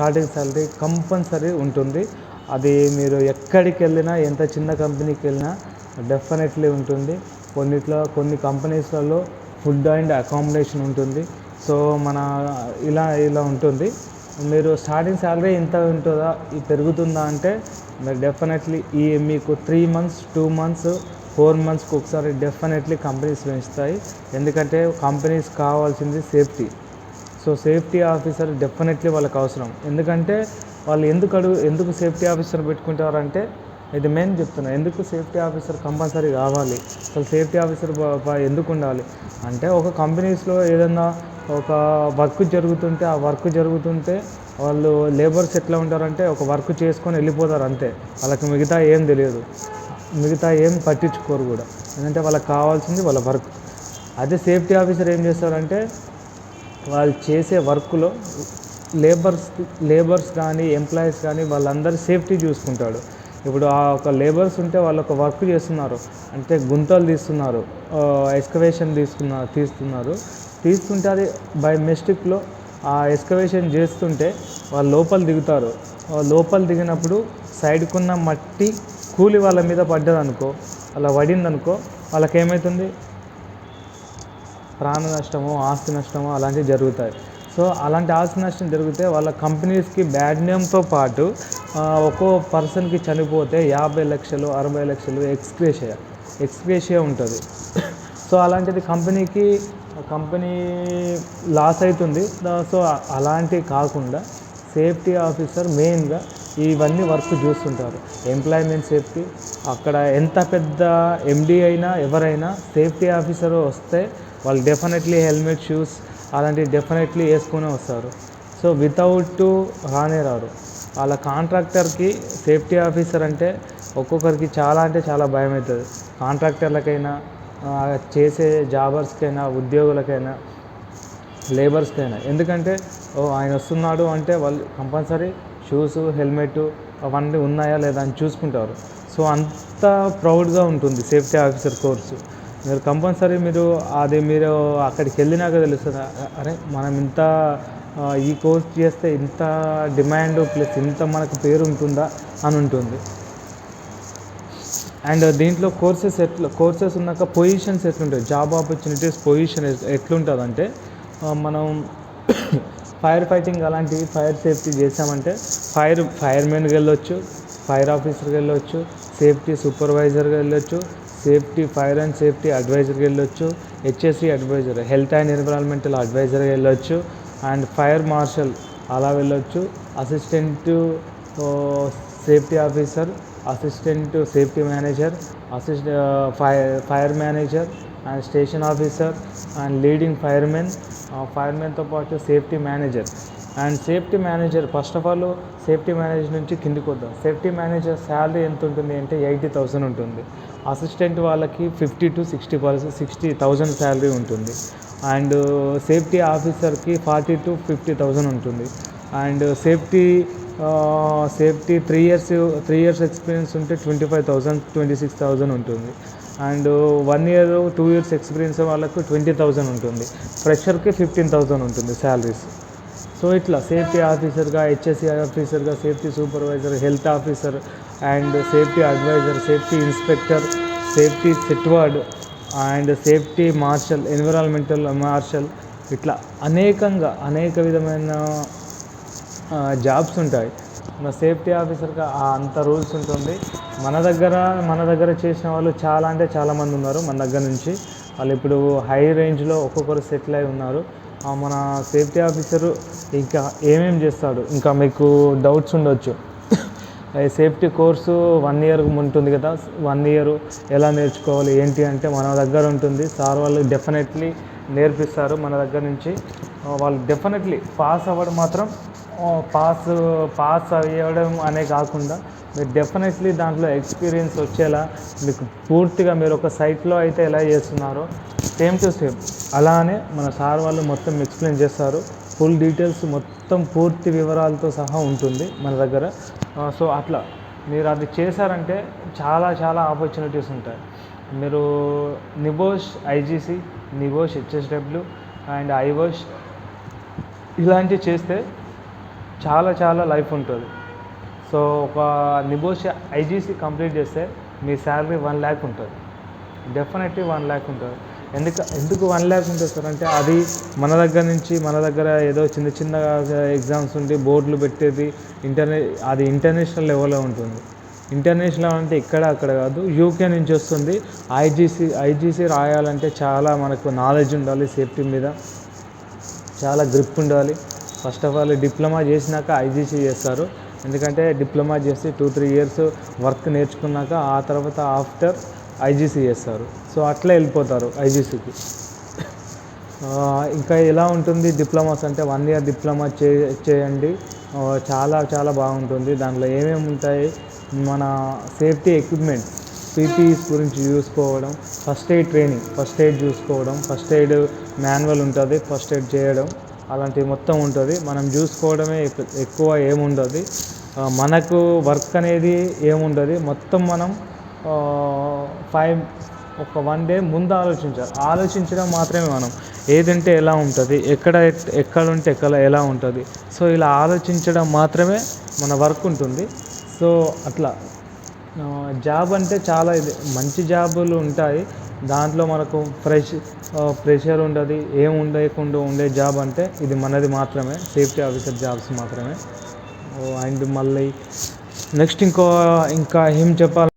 Starting salary compulsory ఉంటుంది. అది మీరు ఎక్కడికి వెళ్ళినా ఎంత చిన్న కంపెనీకి వెళ్ళినా డెఫినెట్లీ ఉంటుంది. కొన్నిట్లో కొన్ని కంపెనీస్లలో ఫుడ్ అండ్ అకామిడేషన్ ఉంటుంది. సో మన ఇలా ఇలా ఉంటుంది. మీరు స్టార్టింగ్ సాలరీ ఎంత ఉంటుందా ఇది పెరుగుతుందా అంటే మీరు డెఫినెట్లీ ఈ మీకు three months two months four మంత్స్కి ఒకసారి డెఫినెట్లీ కంపెనీస్ పెంచుతాయి. ఎందుకంటే కంపెనీస్ కావాల్సింది safety so safety officer definitely వాళ్ళకి అవసరం. ఎందుకంటే వాళ్ళు ఎందుకు అడుగు ఎందుకు సేఫ్టీ ఆఫీసర్ పెట్టుకుంటారంటే ఇది మెయిన్ చెప్తున్నా ఎందుకు సేఫ్టీ ఆఫీసర్ కంపల్సరీ కావాలి? అసలు సేఫ్టీ ఆఫీసర్ ఎందుకు ఉండాలి? అంటే ఒక కంపెనీస్లో ఏదన్నా ఒక వర్క్ జరుగుతుంటే ఆ వర్క్ జరుగుతుంటే వాళ్ళు లేబర్స్ ఎట్లా ఉంటారంటే ఒక వర్క్ చేసుకొని వెళ్ళిపోతారు అంతే. వాళ్ళకి మిగతా ఏం తెలియదు. మిగతా ఏం పట్టించుకోరు కూడా. ఎందుకంటే వాళ్ళకి కావాల్సింది వాళ్ళ వర్క్ అదే సేఫ్టీ ఆఫీసర్ ఏం చేస్తారంటే వాళ్ళు చేసే వర్క్లో లేబర్స్ లేబర్స్ కానీ ఎంప్లాయీస్ కానీ వాళ్ళందరి సేఫ్టీ చూసుకుంటాడు. ఇప్పుడు ఆ ఒక లేబర్స్ ఉంటే వాళ్ళు ఒక వర్క్ చేస్తున్నారు. అంటే గుంతలు తీస్తున్నారు ఎక్స్కవేషన్ తీసుకున్నారు తీస్తున్నారు. తీస్తుంటే అది బై మిస్టేక్లో ఆ ఎక్స్కవేషన్ చేస్తుంటే వాళ్ళు లోపల దిగుతారు. లోపల దిగినప్పుడు సైడ్కున్న మట్టి కూలి వాళ్ళ మీద పడ్డదనుకో అలా పడిందనుకో వాళ్ళకేమవుతుంది ప్రాణ నష్టము ఆస్తి నష్టము అలాంటివి జరుగుతాయి. సో అలాంటి ఆస్తి నష్టం జరిగితే వాళ్ళ కంపెనీస్కి బ్యాడ్ నేమ్తో పాటు ఒక్కో పర్సన్కి చనిపోతే యాభై లక్షలు అరవై లక్షలు ఎక్స్గ్రేషియా ఎక్స్గ్రేషియా ఉంటుంది. సో అలాంటిది కంపెనీకి కంపెనీ లాస్ అవుతుంది. సో అలాంటివి కాకుండా సేఫ్టీ ఆఫీసర్ మెయిన్గా ఇవన్నీ వర్క్ చూస్తుంటారు. ఎంప్లాయ్మెంట్ సేఫ్టీ అక్కడ ఎంత పెద్ద ఎండీ అయినా ఎవరైనా సేఫ్టీ ఆఫీసర్ వస్తే వాళ్ళు డెఫినెట్లీ హెల్మెట్ షూస్ అలాంటివి డెఫినెట్లీ వేసుకునే వస్తారు. సో వితౌట్ రానే రారు. వాళ్ళ కాంట్రాక్టర్కి సేఫ్టీ ఆఫీసర్ అంటే ఒక్కొక్కరికి చాలా అంటే చాలా భయం అవుతుంది. కాంట్రాక్టర్లకైనా చేసే జాబర్స్కైనా ఉద్యోగులకైనా లేబర్స్కైనా ఎందుకంటే ఓ ఆయన వస్తున్నాడు అంటే వాళ్ళు కంపల్సరీ షూస్ హెల్మెట్ అవన్నీ ఉన్నాయా లేదా అని చూసుకుంటారు. సో అంత ప్రౌడ్గా ఉంటుంది సేఫ్టీ ఆఫీసర్ కోర్సు. మీరు కంపల్సరీ మీరు అది మీరు అక్కడికి వెళ్ళినాక తెలుస్తుంది. అరే మనం ఇంత ఈ కోర్స్ చేస్తే ఇంత డిమాండ్ ప్లస్ ఇంత మనకు పేరు ఉంటుందా అని ఉంటుంది. అండ్ దీంట్లో కోర్సెస్ ఎట్లా కోర్సెస్ ఉన్నాక పొజిషన్స్ ఎట్లుంటాయి? జాబ్ ఆపర్చునిటీస్ పొజిషన్ ఎట్లుంటుంది అంటే మనం ఫైర్ ఫైటింగ్ అలాంటివి ఫైర్ సేఫ్టీ చేసామంటే ఫైర్ ఫైర్మెన్కి వెళ్ళొచ్చు ఫైర్ ఆఫీసర్కి వెళ్ళొచ్చు సేఫ్టీ సూపర్వైజర్కి వెళ్ళొచ్చు సేఫ్టీ ఫైర్ అండ్ సేఫ్టీ అడ్వైజర్కి వెళ్ళొచ్చు HSE advisor health and environmental అడ్వైజర్కి వెళ్ళొచ్చు అండ్ ఫైర్ మార్షల్ అలా వెళ్ళొచ్చు assistant safety officer assistant safety manager assist fire fire manager and station officer and leading fireman ఫైర్మెన్తో పాటు safety manager and safety manager first of all safety manager నుంచి కిందికి వద్దాం. Safety manager salary ఎంత ఉంటుంది అంటే eighty thousand ఉంటుంది. Assistant వాళ్ళకి fifty to sixty percent sixty thousand salary ఉంటుంది. అండ్ సేఫ్టీ ఆఫీసర్కి ఫార్టీ టు ఫిఫ్టీ థౌసండ్ ఉంటుంది. And safety safety three years three years experience ఉంటే twenty five thousand twenty six thousand ఉంటుంది. And one year two years experience వాళ్ళకు twenty thousand ఉంటుంది. ఫ్రెషర్కి fifteen thousand ఉంటుంది salaries so ఇట్లా safety ఆఫీసర్గా HSE ఆఫీసర్గా safety supervisor health officer and safety advisor safety inspector safety steward and safety marshal environmental marshal ఇట్లా అనేకంగా అనేక విధమైన జాబ్స్ ఉంటాయి. సేఫ్టీ ఆఫీసర్గా అంత రూల్స్ ఉంటుంది. మన దగ్గర మన దగ్గర చేసిన వాళ్ళు చాలా అంటే చాలామంది ఉన్నారు మన దగ్గర నుంచి. వాళ్ళు ఇప్పుడు హై రేంజ్లో ఒక్కొక్కరు సెటిల్ అయి ఉన్నారు. మన సేఫ్టీ ఆఫీసరు ఇంకా ఏమేం చేస్తాడు? ఇంకా మీకు డౌట్స్ ఉండొచ్చు. సేఫ్టీ కోర్సు వన్ ఇయర్ ఉంటుంది కదా వన్ ఇయర్ ఎలా నేర్చుకోవాలి ఏంటి అంటే మన దగ్గర ఉంటుంది. సార్ వాళ్ళు డెఫినెట్లీ నేర్పిస్తారు మన దగ్గర నుంచి. వాళ్ళు డెఫినెట్లీ పాస్ అవ్వడం మాత్రం పాస్ పాస్ అవ్వడం అనే కాకుండా మీరు డెఫినెట్లీ దాంట్లో ఎక్స్పీరియన్స్ వచ్చేలా మీకు పూర్తిగా మీరు ఒక సైట్లో అయితే ఎలా చేస్తున్నారో సేమ్ టు సేమ్ అలానే మన సార్ వాళ్ళు మొత్తం ఎక్స్ప్లెయిన్ చేస్తారు. ఫుల్ డీటెయిల్స్ మొత్తం పూర్తి వివరాలతో సహా ఉంటుంది మన దగ్గర. సో అట్లా మీరు అది చేశారంటే చాలా చాలా ఆపర్చునిటీస్ ఉంటాయి. మీరు NEBOSH IGC NEBOSH HSW and IOSH ఇలాంటివి చేస్తే చాలా చాలా లైఫ్ ఉంటుంది. సో ఒక నిబోషియా ఐజీసీ కంప్లీట్ చేస్తే మీ శాలరీ వన్ ల్యాక్ ఉంటుంది. డెఫినెట్లీ వన్ ల్యాక్ ఉంటుంది. ఎందుకు ఎందుకు వన్ ల్యాక్ ఉంటుంది సార్ అంటే అది మన దగ్గర నుంచి మన దగ్గర ఏదో చిన్న చిన్న ఎగ్జామ్స్ ఉండి బోర్డులు పెట్టేది ఇంటర్నే అది ఇంటర్నేషనల్ లెవెల్లో ఉంటుంది. ఇంటర్నేషనల్ అంటే ఇక్కడ అక్కడ కాదు యూకే నుంచి వస్తుంది. ఐజీసీ ఐజీసీ రాయాలంటే చాలా మనకు నాలెడ్జ్ ఉండాలి సేఫ్టీ మీద. చాలా గ్రిప్ ఉండాలి. ఫస్ట్ ఆఫ్ ఆల్ డిప్లొమా చేసినాక ఐజీసీ చేస్తారు. ఎందుకంటే డిప్లొమా చేసి టూ త్రీ ఇయర్స్ వర్క్ నేర్చుకున్నాక ఆ తర్వాత ఆఫ్టర్ ఐజీసీ చేస్తారు. సో అట్లా వెళ్ళిపోతారు ఐజీసీకి. ఇంకా ఎలా ఉంటుంది డిప్లొమాస్ అంటే వన్ ఇయర్ డిప్లొమా చే చేయండి. చాలా చాలా బాగుంటుంది. దాంట్లో ఏమేమి ఉంటాయి? మన సేఫ్టీ ఎక్విప్మెంట్ పీపీఈస్ గురించి చూసుకోవడం first aid training first aid చూసుకోవడం ఫస్ట్ ఎయిడ్ మాన్యువల్ ఉంటుంది ఫస్ట్ ఎయిడ్ చేయడం. అలాంటివి మొత్తం ఉంటుంది. మనం చూసుకోవడమే ఎక్కువ ఏముండదు. మనకు వర్క్ అనేది ఏముండదు. మొత్తం మనం ఫైవ్ ఒక వన్ డే ముందు ఆలోచించాలి. ఆలోచించడం మాత్రమే మనం ఏదంటే ఎలా ఉంటుంది ఎక్కడ ఎక్కడ ఉంటే ఎక్కడ ఎలా ఉంటుంది. సో ఇలా ఆలోచించడం మాత్రమే మన వర్క్ ఉంటుంది. సో అట్లా. జాబ్ అంటే చాలా ఇది. మంచి జాబులు ఉంటాయి. దాంట్లో మనకు ప్రెష్ ప్రెషర్ ఉండదు ఏం ఉండకుండా ఉండే జాబ్ అంటే ఇది మనది మాత్రమే సేఫ్టీ ఆఫీసర్ జాబ్స్ మాత్రమే. అండ్ మళ్ళీ నెక్స్ట్ ఇంకో ఇంకా ఏం చెప్పాలి?